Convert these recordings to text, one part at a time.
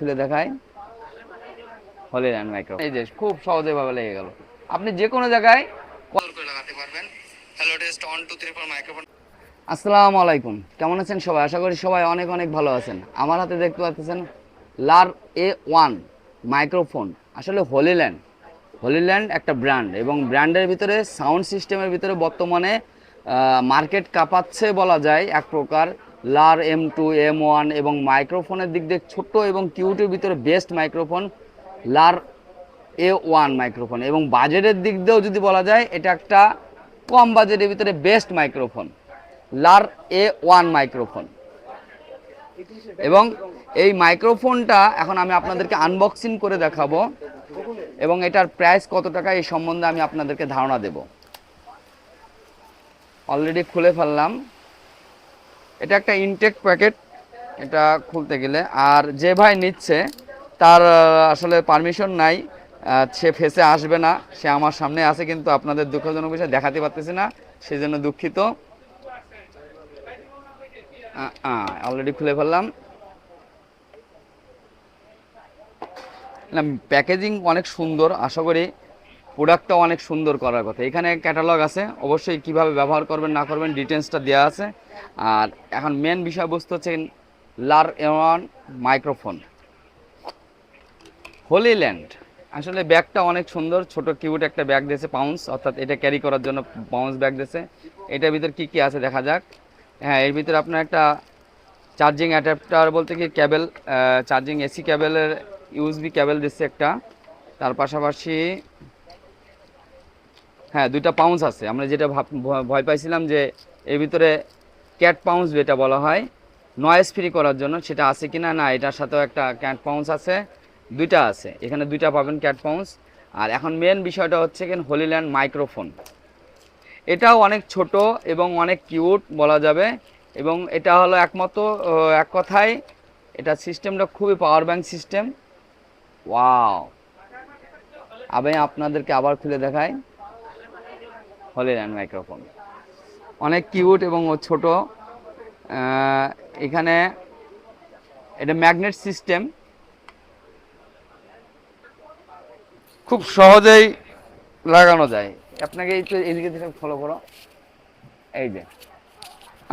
খুলে দেখাই। হলে ল্যান্ড মাইক্রো এই যে খুব সহজে ভাবে লেগে গেল। আপনি যে কোনো জায়গায় কল করে লাগাতে পারবেন। Hello test one two three four microphone আসসালামু আলাইকুম। কেমন আছেন সবাই? আশা করি সবাই অনেক অনেক ভালো আছেন। আমার হাতে দেখতে পাচ্ছেন লার এ ওয়ান মাইক্রোফোন। আসলে হোলিল্যান্ড। হোলিল্যান্ড একটা ব্র্যান্ড এবং ব্র্যান্ডের ভিতরে সাউন্ড সিস্টেমের ভিতরে বর্তমানে মার্কেট কাঁপাচ্ছে বলা যায় এক প্রকার। Lark M two M one এবং মাইক্রোফোনের দিক দিয়ে ছোট্ট এবং কিউটের ভিতরে best microphone, Lark A one microphone. এবং বাজেটের দিক দিয়েও যদি বলা যায়, এটা একটা কম বাজেটের ভিতরে best microphone, Lark A one microphone. এবং এই মাইক্রোফোনটা এখন আমি আপনাদেরকে আনবক্সিং করে দেখাবো এবং এটার প্রাইস কত টাকা এই সম্বন্ধে আমি আপনাদেরকে ধারণা দেব। অলরেডি খুলে ফেললাম। এটা একটা ইনটেক প্যাকেট এটা খুলতে গেলে। আর যে ভাই নিচ্ছে, তার আসলে পারমিশন নাই। সে ফেসে আসবে না। সে আমার সামনে আছে, কিন্তু আপনাদের দুঃখজনক বিষয় দেখাতে পারতেছি না। সেই জন্য দুঃখিত। অলরেডি খুলে ফেললাম। প্যাকেজিং অনেক সুন্দর, আশা করি। প্রোডাক্টটা অনেক সুন্দর করার কথা। এখানে ক্যাটালগ আছে, অবশ্যই কীভাবে ব্যবহার করবেন, না করবেন ডিটেলসটা দেওয়া আছে। আর এখন মেন বিষয়বস্তু হচ্ছে Lark A one microphone Hollyland আসলে ব্যাগটা অনেক সুন্দর, ছোট কিউট একটা ব্যাগ দিয়েছে পাউন্স অর্থাৎ এটা ক্যারি করার জন্য পাউন্স ব্যাগ দিয়েছে। এটার ভিতর কি কি আছে দেখা যাক। হ্যাঁ এর ভিতরে আপনার একটা চার্জিং অ্যাডাপ্টার বলতে কি ক্যাবেল চার্জিং এসি ক্যাবেলের ইউএসবি ক্যাবেল দিচ্ছে একটা। তার পাশাপাশি হ্যাঁ দুইটা পাউন্স আছে। আমরা যেটা ভয়- পাইছিলাম যে এর ভিতরে ক্যাট পাউন্স যেটা বলা হয় নয়েজ ফ্রি করার জন্য সেটা আছে কি না না এটার সাথেও একটা ক্যাট পাউন্স আছে, দুইটা আছে। এখানে দুইটা পাবেন ক্যাট পাউন্স আর এখন মেন বিষয়টা হচ্ছে কেন হোলিল্যান্ড মাইক্রোফোন এটাও অনেক ছোট এবং অনেক কিউট বলা যাবে এবং এটা হলো একমাত্র এক কথায় এটা সিস্টেমটা খুবই পাওয়ার ব্যাংক সিস্টেম ওয়াও আমি আপনাদেরকে আবার খুলে দেখাই। হলিল্যান্ড মাইক্রোফোন অনেক কিউট এবং ও ছোট। এখানে এটা ম্যাগনেট সিস্টেম খুব সহজেই লাগানো যায়। আপনাকে এই তো এদিকে থেকে ফলো করো। এই যে,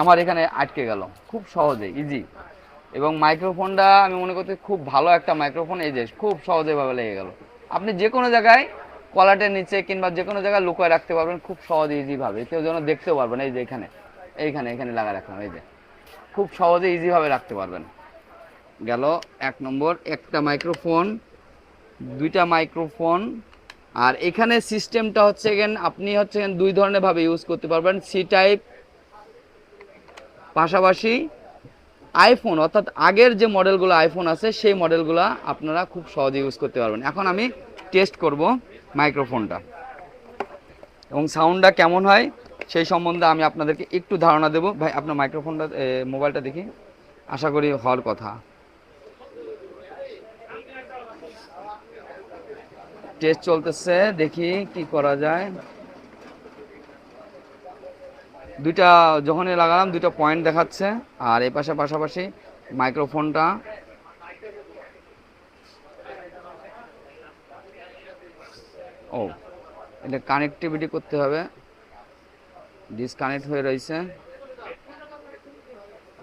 আমার এখানে আটকে গেল। খুব সহজে ইজি এবং মাইক্রোফোনটা আমি মনে করতে খুব ভালো একটা মাইক্রোফোন এই যে, খুব সহজে ভাবে লেগে গেল। আপনি যে কোনো জায়গায় কলাটের নিচে কিংবা যে কোনো জায়গায় লুকায় রাখতে পারবেন খুব সহজে ইজিভাবে কেউ যেন দেখতেও পারবেন এই যে এখানে, এইখানে, এখানে লাগা রাখলাম, এই যে। খুব সহজে ইজিভাবে রাখতে পারবেন। গেল এক নম্বর, একটা মাইক্রোফোন দুইটা মাইক্রোফোন আর এখানে সিস্টেমটা হচ্ছে গেন আপনি হচ্ছে দুই ধরনের ভাবে ইউজ করতে পারবেন। সি টাইপ পাশাপাশি আইফোন অর্থাৎ আগের যে মডেলগুলো আইফোন আছে, সেই মডেলগুলো আপনারা খুব সহজে ইউজ করতে পারবেন। এখন আমি টেস্ট করব। মাইক্রোফোনটা। এবং সাউন্ডটা কেমন হয় সেই সম্বন্ধে আমি আপনাদেরকে একটু ধারণা দেব। ভাই, আপনার মাইক্রোফোনটা মোবাইলটা দেখি। আশা করি হওয়ার কথা। টেস্ট চলতেছে, দেখি কি করা যায়। দুইটা, যখনই লাগালাম, দুইটা পয়েন্ট দেখাচ্ছে। আর এই পাশে পাশাপাশি মাইক্রোফোনটা ও, এটা কানেক্টিভিটি করতে হবে। ডিসকানেক্ট হয়ে রয়েছে।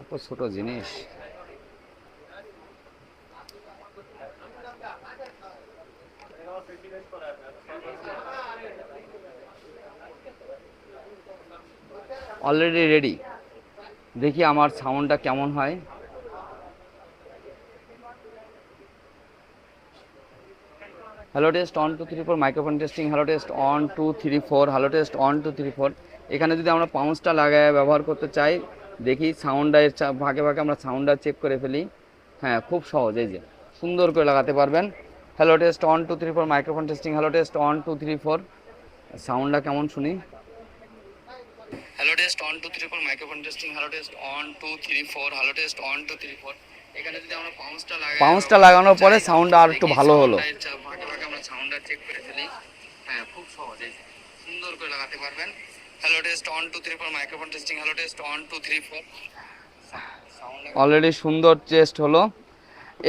এত ছোট জিনিস। অলরেডি রেডি দেখি আমার সাউন্ডটা কেমন হয়। Hello test one two three four microphone testing hello test one two three four hello test one two three four এখানে যদি আমরা পাউন্সটা লাগায় ব্যবহার করতে চাই, দেখি চা- ভাগে ভাগে আমরা সাউন্ডটা চেক করে ফেলি। হ্যাঁ খুব সহজ, এই যে। সুন্দর করে লাগাতে পারবেন। Hello test one two three four microphone testing hello test one two three four সাউন্ডটা কেমন শুনি? Hello test one two three four microphone testing hello test one two three four hello test one two three four পাউন্সটা লাগানোর পরে সাউন্ডটা আর একটু ভালো হলো। ভাগে ভাগে চেক করে ফেলি। হ্যাঁ খুব সহজে। সুন্দর করে লাগাতে পারবেন। Hello test one two three four microphone testing hello test one two three four already সুন্দর টেস্ট হলো।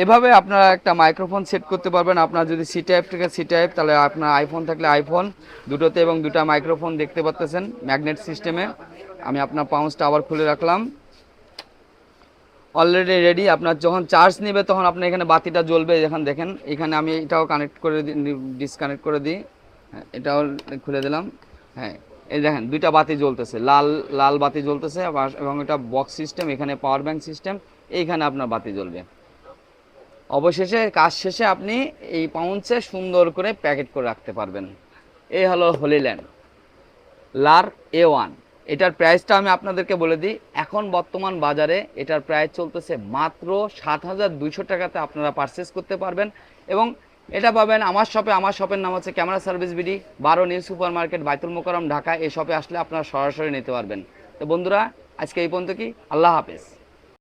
এভাবে আপনারা একটা মাইক্রোফোন সেট করতে পারবেন। আপনার যদি সি টাইপ থেকে সি টাইপ তাহলে আপনার আইফোন থাকলে আইফোন দুটোতে এবং দুটো মাইক্রোফোন দেখতে পাচ্ছেন ম্যাগনেট সিস্টেমে আমি আপনার পাউন্সটা আবার খুলে রাখলাম। অলরেডি রেডি আপনার যখন চার্জ নেবে তখন আপনার এখানে বাতিটা জ্বলবে যখন দেখেন, এখানে আমি এটাও কানেক্ট করে দিই ডিসকানেক্ট করে দিই এটাও খুলে দিলাম হ্যাঁ এই দেখেন দুইটা বাতি জ্বলতেছে, লাল লাল বাতি জ্বলতেছে এবং এটা বক্স সিস্টেম এখানে পাওয়ার ব্যাংক সিস্টেম এইখানে আপনার বাতি জ্বলবে। অবশেষে, কাজ শেষে আপনি এই পাউন্সে সুন্দর করে প্যাকেট করে রাখতে পারবেন। এই হলো হোলিল্যান্ড লার এ ওয়ান এটার প্রাইসটা আমি আপনাদেরকে বলে দিই। এখন বর্তমান বাজারে এটার প্রাইস চলতেছে মাত্র সাত হাজার দুইশো টাকাতে আপনারা পারচেস করতে পারবেন। এবং এটা পাবেন আমার শপে আমার শপের নাম হচ্ছে ক্যামেরা সার্ভিস বিডি, বারো new super market Baitul Mukarram Dhaka. এই শপে আসলে আপনারা সরাসরি নিতে পারবেন। তো বন্ধুরা, আজকে এই পর্যন্ত কি? আল্লাহ হাফেজ।